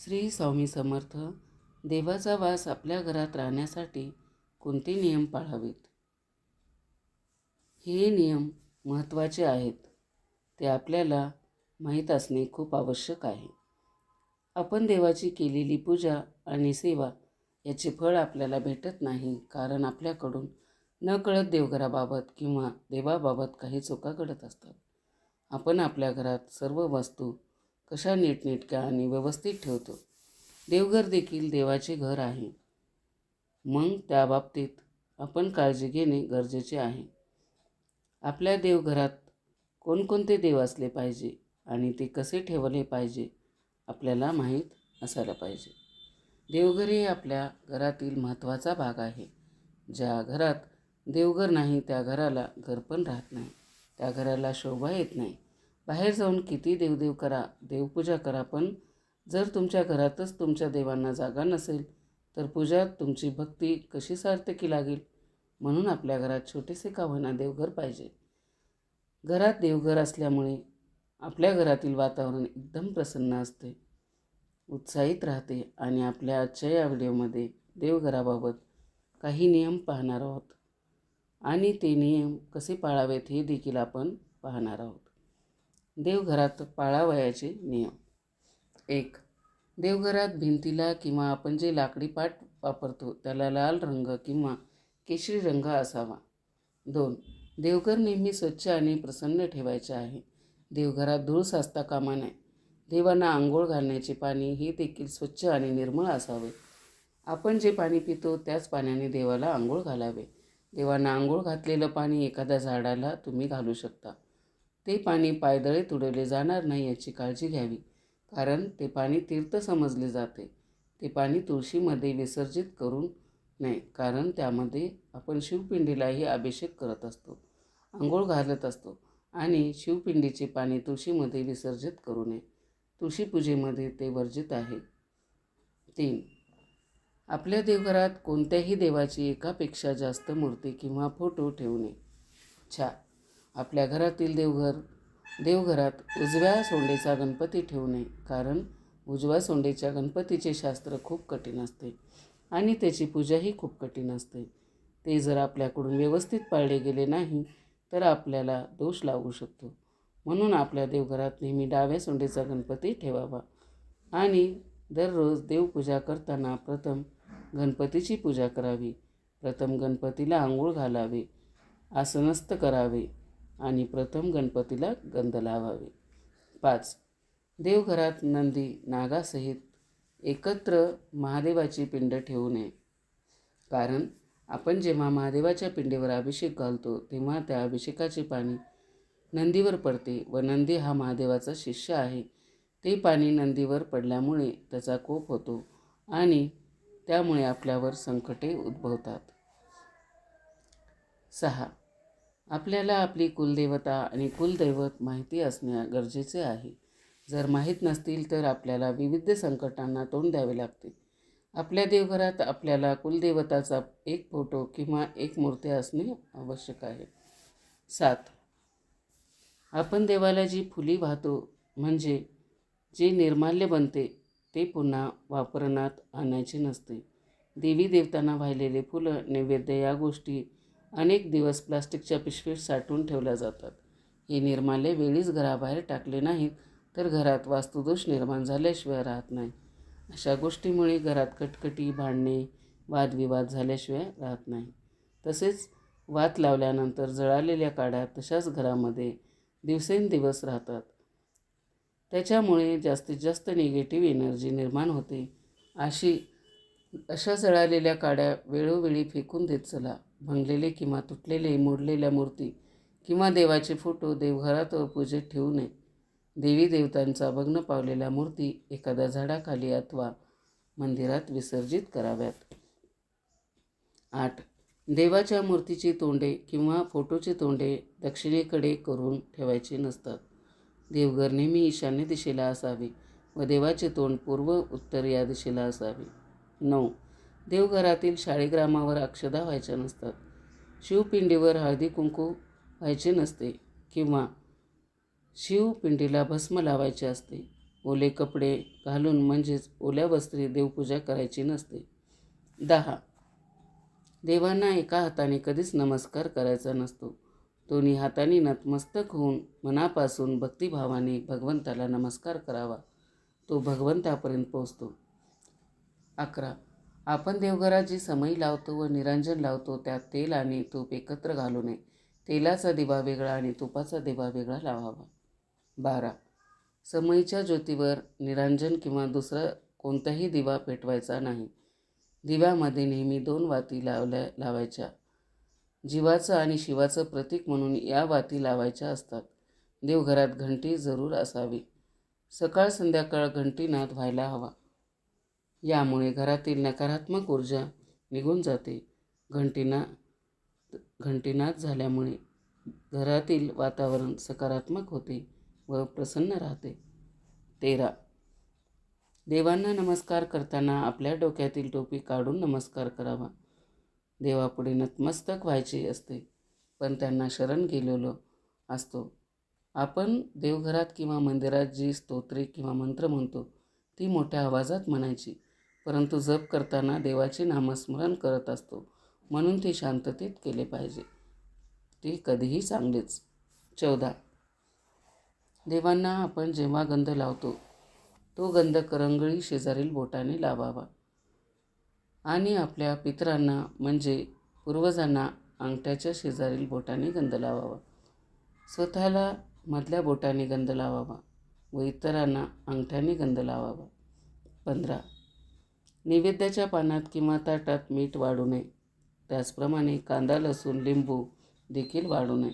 श्री स्वामी समर्थ देवाचा वास आपल्या घरात राहण्यासाठी कोणते नियम पाळावेत? हे नियम महत्त्वाचे आहेत. ते आपल्याला माहीत असणे खूप आवश्यक आहे. आपण देवाची केलेली पूजा आणि सेवा याचे फळ आपल्याला भेटत नाही कारण आपल्याकडून नकळत देवघराबाबत किंवा देवाबाबत काही चुका घडत असतात. आपण आपल्या घरात सर्व वस्तू कशा नीटनेटक्या आणि व्यवस्थित ठेवतो? देवघर देखील देवाचे घर आहे. मग त्या बाबतीत आपण काळजी घेणे गरजेचे आहे. आपल्या देवघरात कोणकोणते देव असले पाहिजे आणि ते कसे ठेवले पाहिजे आपल्याला माहीत असायला पाहिजे. देवघर हे आपल्या घरातील महत्त्वाचा भाग आहे. ज्या घरात देवघर नाही त्या घराला घर पण राहत नाही. त्या घराला शोभा येत नाही. बाहेर जाऊन किती देवदेव करा देवपूजा करा पण जर तुमच्या घरातच तुमच्या देवांना जागा नसेल तर पूजा तुमची भक्ती कशी सार्थकी लागेल? म्हणून आपल्या घरात छोटेसे का होईना देवघर पाहिजे. घरात देवघर असल्यामुळे आपल्या घरातील वातावरण एकदम प्रसन्न असते. उत्साहित राहते आणि आपल्या आजच्या या व्हिडिओमध्ये देवघराबाबत काही नियम पाहणार आहोत. आणि ते नियम कसे पाळावेत हे देखील आपण पाहणार आहोत. देवघरात पाळावयाचे नियम. एक देवघरात भिंतीला किंवा आपण जे लाकडी पाट वापरतो त्याला लाल रंग किंवा केशरी रंग असावा. दोन देवघर नेहमी स्वच्छ आणि प्रसन्न ठेवायचे आहे. देवघरात धूळ साचता कामा नये. देवांना आंघोळ घालण्याचे पाणी हे देखील स्वच्छ आणि निर्मळ असावे. आपण जे पाणी पितो त्याच पाण्याने देवाला आंघोळ घालावे. देवांना आंघोळ घातलेलं पाणी एखाद्या झाडाला तुम्ही घालू शकता. ते पाणी पायदळे तुडवले जाणार नाही याची काळजी घ्यावी कारण ते पाणी तीर्थ समजले जाते. ते पाणी तुळशीमध्ये विसर्जित करून नये कारण त्यामध्ये आपण शिवपिंडीलाही अभिषेक करत असतो आंघोळ घालत असतो आणि शिवपिंडीचे पाणी तुळशीमध्ये विसर्जित करू नये. तुळशीपूजेमध्ये ते वर्जित आहे. तीन आपल्या देवघरात कोणत्याही देवाची एकापेक्षा जास्त मूर्ती किंवा फोटो ठेवू नये. चार आपल्या घरातील देवघर देवघरात उजव्या सोंडेचा गणपती ठेवू नये कारण उजव्या सोंडेच्या गणपतीचे शास्त्र खूप कठीण असते आणि त्याची पूजाही खूप कठीण असते. ते जर आपल्याकडून व्यवस्थित पाळले गेले नाही तर आपल्याला दोष लागू शकतो. म्हणून आपल्या देवघरात नेहमी डाव्या सोंडेचा गणपती ठेवावा आणि दररोज देवपूजा करताना प्रथम गणपतीची पूजा करावी. प्रथम गणपतीला आंघोळ घालावे आसनस्थ करावे. आणि प्रथम गणपतीला गंध लावावे. पाच. देवघरात नंदी नागासहित एकत्र महादेवाची पिंड ठेवू नये. कारण आपण जेव्हा महादेवाच्या पिंडीवर अभिषेक घालतो तेव्हा त्या अभिषेकाचे पाणी नंदीवर पडते व नंदी हा महादेवाचा शिष्य आहे. ते पाणी नंदीवर पडल्यामुळे त्याचा कोप होतो आणि त्यामुळे आपल्यावर संकटे उद्भवतात. सहा. आपल्याला आपली कुलदेवता आणि कुलदैवत माहिती असणे गरजेचे आहे. जर माहीत नसतील तर आपल्याला विविध संकटांना तोंड द्यावे लागते. आपल्या देवघरात आपल्याला कुलदेवताचा एक फोटो किंवा एक मूर्ती असणे आवश्यक आहे. सात. आपण देवाला जी फुली वाहतो म्हणजे जे निर्माल्य बनते ते पुन्हा वापरण्यात आणायचे नसते. देवी देवतांना वाहिलेले फुलं नैवेद्य या गोष्टी अनेक दिवस प्लास्टिकच्या पिशवीत साठवून ठेवल्या जातात. हे निर्माल्य वेळीच घराबाहेर टाकले नाहीत तर घरात वास्तुदोष निर्माण झाल्याशिवाय राहत नाही. अशा गोष्टीमुळे घरात कटकटी भांडणे वादविवाद झाल्याशिवाय राहत नाही. तसेच वात लावल्यानंतर जळालेल्या काड्या तशाच घरामध्ये दिवसेंदिवस राहतात. त्याच्यामुळे जास्तीत जास्त निगेटिव्ह एनर्जी निर्माण होते. अशी अशा जळालेल्या काड्या वेळोवेळी फेकून देत चला. भंगलेले किंवा तुटलेले मोडलेल्या मूर्ती किंवा देवाचे फोटो देवघरात व पूजेत ठेवू नये. देवी देवतांचा भग्न पावलेल्या मूर्ती एखाद्या झाडाखाली अथवा मंदिरात विसर्जित कराव्यात. आठ. देवाच्या मूर्तीची तोंडे किंवा फोटोची तोंडे दक्षिणेकडे करून ठेवायची नसतात. देवघर नेहमी ईशान्य दिशेला असावे व देवाचे तोंड पूर्व उत्तर या दिशेला असावे. नऊ. देवघरातील शाळीग्रामावर अक्षदा व्हायच्या नसतात. शिवपिंडीवर हळदी कुंकू व्हायचे नसते किंवा शिवपिंडीला भस्म लावायचे असते. ओले कपडे घालून म्हणजेच ओल्या वस्त्री देवपूजा करायची नसते. दहा. देवांना एका हाताने कधीच नमस्कार करायचा नसतो. दोन्ही हाताने नतमस्तक होऊन मनापासून भक्तिभावाने भगवंताला नमस्कार करावा. तो भगवंतापर्यंत पोचतो अकरा. आपण देवघरात जी समई लावतो व निरांजन लावतो त्यात तेल आणि तूप एकत्र घालू नये. तेलाचा दिवा वेगळा आणि तुपाचा दिवा वेगळा लावावा. बारा. समईच्या ज्योतीवर निरांजन किंवा दुसरा कोणताही दिवा पेटवायचा नाही. दिव्यामध्ये नेहमी दोन वाती लावल्या लावायच्या. जीवाचं आणि शिवाचं प्रतीक म्हणून या वाती लावायच्या असतात. देवघरात घंटी जरूर असावी. सकाळ संध्याकाळ घंटीनाद व्हायला हवा. यामुळे घरातील नकारात्मक ऊर्जा निघून जाते. घंटीना घंटीनाद झाल्यामुळे घरातील वातावरण सकारात्मक होते व प्रसन्न राहते. तेरा. देवांना नमस्कार करताना आपल्या डोक्यातील टोपी काढून नमस्कार करावा. देवापुढे नतमस्तक व्हायचे असते पण त्यांना शरण गेलेलो असतो. आपण देवघरात किंवा मंदिरात जी स्तोत्रे किंवा मंत्र म्हणतो ती मोठ्या आवाजात म्हणायची. परंतु जप करताना देवाचे नामस्मरण करत असतो. म्हणून ते शांततेत केले पाहिजे. ते कधीही चांगलेच चौदा. देवांना आपण जेव्हा गंध लावतो तो गंध करंगळी शेजारील बोटाने लावावा. आणि आपल्या पितरांना म्हणजे पूर्वजांना अंगठ्याच्या शेजारील बोटाने गंध लावावा. स्वतःला मधल्या बोटाने गंध लावावा व इतरांना अंगठ्याने गंध लावावा. पंधरा. नैवेद्याच्या पानात किंवा ताटात मीठ वाढू नये. त्याचप्रमाणे कांदा लसूण लिंबू देखील वाढू नये.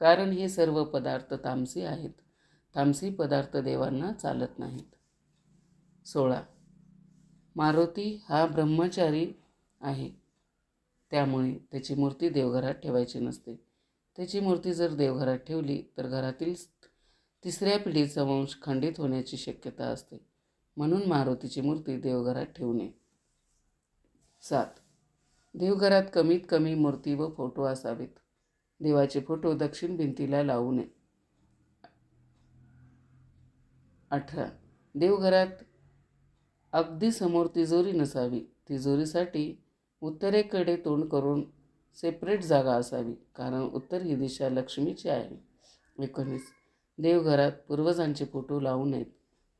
कारण हे सर्व पदार्थ तामसी आहेत. तामसी पदार्थ देवांना चालत नाहीत. सोळा. मारुती हा ब्रह्मचारी आहे. त्यामुळे त्याची मूर्ती देवघरात ठेवायची नसते. त्याची मूर्ती जर देवघरात ठेवली तर घरातील तिसऱ्या पिढीचा वंश खंडित होण्याची शक्यता असते. म्हणून मारुतीची मूर्ती देवघरात ठेवू नये. सात. देवघरात कमीत कमी मूर्ती व फोटो असावेत. देवाचे फोटो दक्षिण भिंतीला लावू नये. अठरा. देवघरात अगदी समोर तिजोरी नसावी. तिजोरीसाठी उत्तरेकडे तोंड करून सेपरेट जागा असावी कारण उत्तर ही दिशा लक्ष्मीची आहे. एकोणीस. देवघरात पूर्वजांचे फोटो लावू नयेत.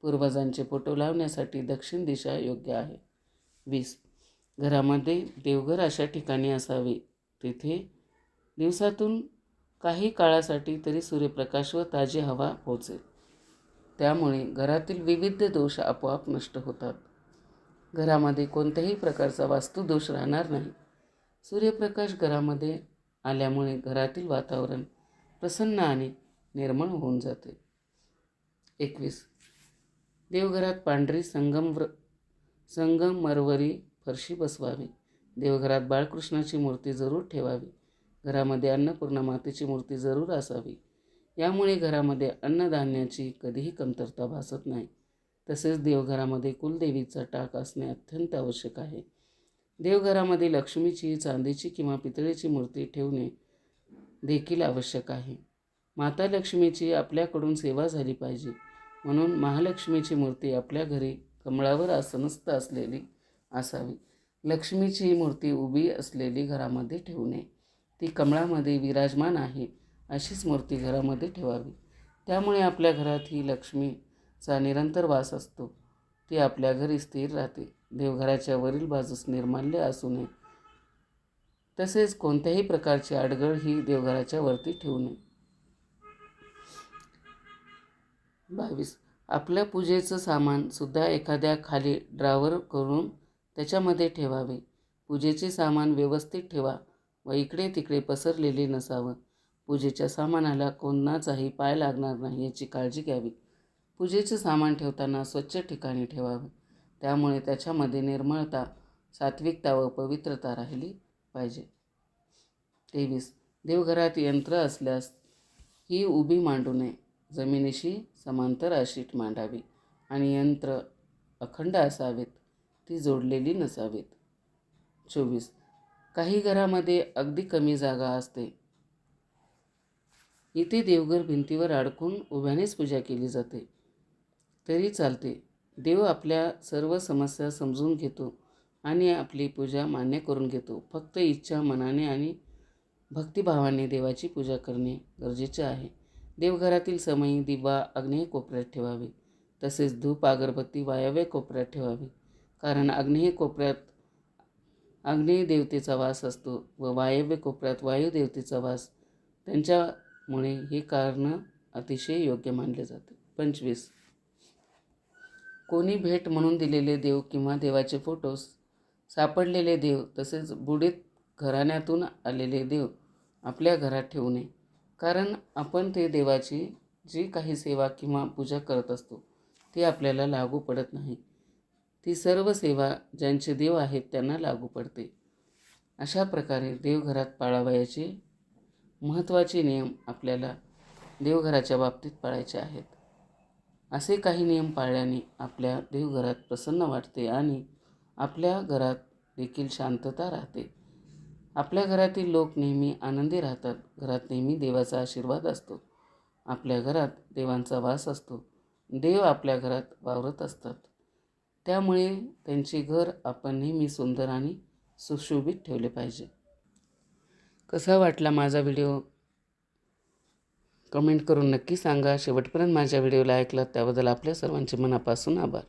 पूर्वजांचे फोटो लावण्यासाठी दक्षिण दिशा योग्य आहे. वीस. घरामध्ये देवघर अशा ठिकाणी असावे. तेथे दिवसातून काही काळासाठी तरी सूर्यप्रकाश व ताजी हवा पोचेल त्यामुळे घरातील विविध दोष आपोआप नष्ट होतात. घरामध्ये कोणत्याही प्रकारचा वास्तुदोष राहणार नाही. सूर्यप्रकाश घरामध्ये आल्यामुळे घरातील वातावरण प्रसन्न आणि निर्मळ होऊन जाते. एकवीस. देवघरात पांढरी संगमवर संगमरवरी फरशी बसवावी. देवघरात बाळकृष्णाची मूर्ती जरूर ठेवावी. घरामध्ये अन्नपूर्णा मातेची मूर्ती जरूर असावी. यामुळे घरामध्ये अन्नधान्याची कधीही कमतरता भासत नाही. तसेच देवघरामध्ये कुलदेवीचा टाक असणे अत्यंत आवश्यक आहे. देवघरामध्ये लक्ष्मीची चांदीची किंवा पितळेची मूर्ती ठेवणे देखील आवश्यक आहे. माता लक्ष्मीची आपल्याकडून सेवा झाली पाहिजे. म्हणून महालक्ष्मीची मूर्ती आपल्या घरी कमळावर आसनस्थ असलेली असावी. लक्ष्मीची मूर्ती उभी असलेली घरामध्ये ठेवू नये. ती कमळामध्ये विराजमान आहे अशीच मूर्ती घरामध्ये ठेवावी. त्यामुळे आपल्या घरात ही लक्ष्मीचा निरंतर वास असतो. ती आपल्या घरी स्थिर राहते. देवघराच्या वरील बाजूस निर्माल्य असू नये. तसेच कोणत्याही प्रकारची अडगळ ही देवघराच्या वरती ठेवू नये. बावीस. आपल्या पूजेचं सामान सुद्धा एखाद्या खाली ड्रावर करून त्याच्यामध्ये ठेवावे. पूजेचे सामान व्यवस्थित ठेवा व इकडे तिकडे पसरलेले नसावं. पूजेच्या सामानाला कोणाचाही पाय लागणार नाही याची काळजी घ्यावी. पूजेचे सामान ठेवताना स्वच्छ ठिकाणी ठेवावे. त्यामुळे त्याच्यामध्ये निर्मळता सात्विकता व पवित्रता राहिली पाहिजे. तेवीस. देवघरात यंत्र असल्यास ही उभी मांडू नये. जमिनीशी समांतर आशीट मांडावी आणि यंत्र अखंड असावेत ती जोडलेली नसावीत. चोवीस. काही घरामध्ये अगदी कमी जागा असते. इथे देवघर भिंतीवर अडकून उभ्यानेच पूजा केली जाते. तरी चालते. देव आपल्या सर्व समस्या समजून घेतो आणि आपली पूजा मान्य करून घेतो. फक्त इच्छा मनाने आणि भक्तिभावाने देवाची पूजा करणे गरजेचे आहे. देवघरातील समयी दिवा अग्नेय कोपऱ्यात ठेवावे. तसेच धूप अगरबत्ती वायव्य कोपऱ्यात ठेवावी. कारण अग्नेय कोपऱ्यात अग्नेय देवतेचा वास असतो व वायव्य कोपऱ्यात वायुदेवतेचा वास त्यांच्यामुळे हे कारण अतिशय योग्य मानले जाते. पंचवीस. कोणी भेट म्हणून दिलेले देव किंवा देवाचे फोटोज सापडलेले देव तसेच बुडीत घराण्यातून आलेले देव आपल्या घरात ठेवू नये. कारण आपण ते देवाची जी काही सेवा किंवा पूजा करत असतो ती आपल्याला लागू पडत नाही. ती सर्व सेवा ज्यांचे देव आहेत त्यांना लागू पडते. अशा प्रकारे देवघरात पाळावयाचे महत्त्वाचे नियम आपल्याला देवघराच्या बाबतीत पाळायचे आहेत. असे काही नियम पाळल्याने आपल्या देवघरात प्रसन्न वाटते आणि आपल्या घरात देखील शांतता राहते. आपल्या घरातील लोक नेहमी आनंदी राहतात. घरात नेहमी देवाचा आशीर्वाद असतो. आपल्या घरात देवांचा वास असतो. देव आपल्या घरात वावरत असतात. त्यामुळे त्यांचे घर आपण नेहमी सुंदर आणि सुशोभित ठेवले पाहिजे. कसा वाटला माझा व्हिडिओ? कमेंट करून नक्की सांगा. शेवटपर्यंत माझ्या व्हिडिओला ऐकलात त्याबद्दल आपल्या सर्वांचे मनापासून आभार.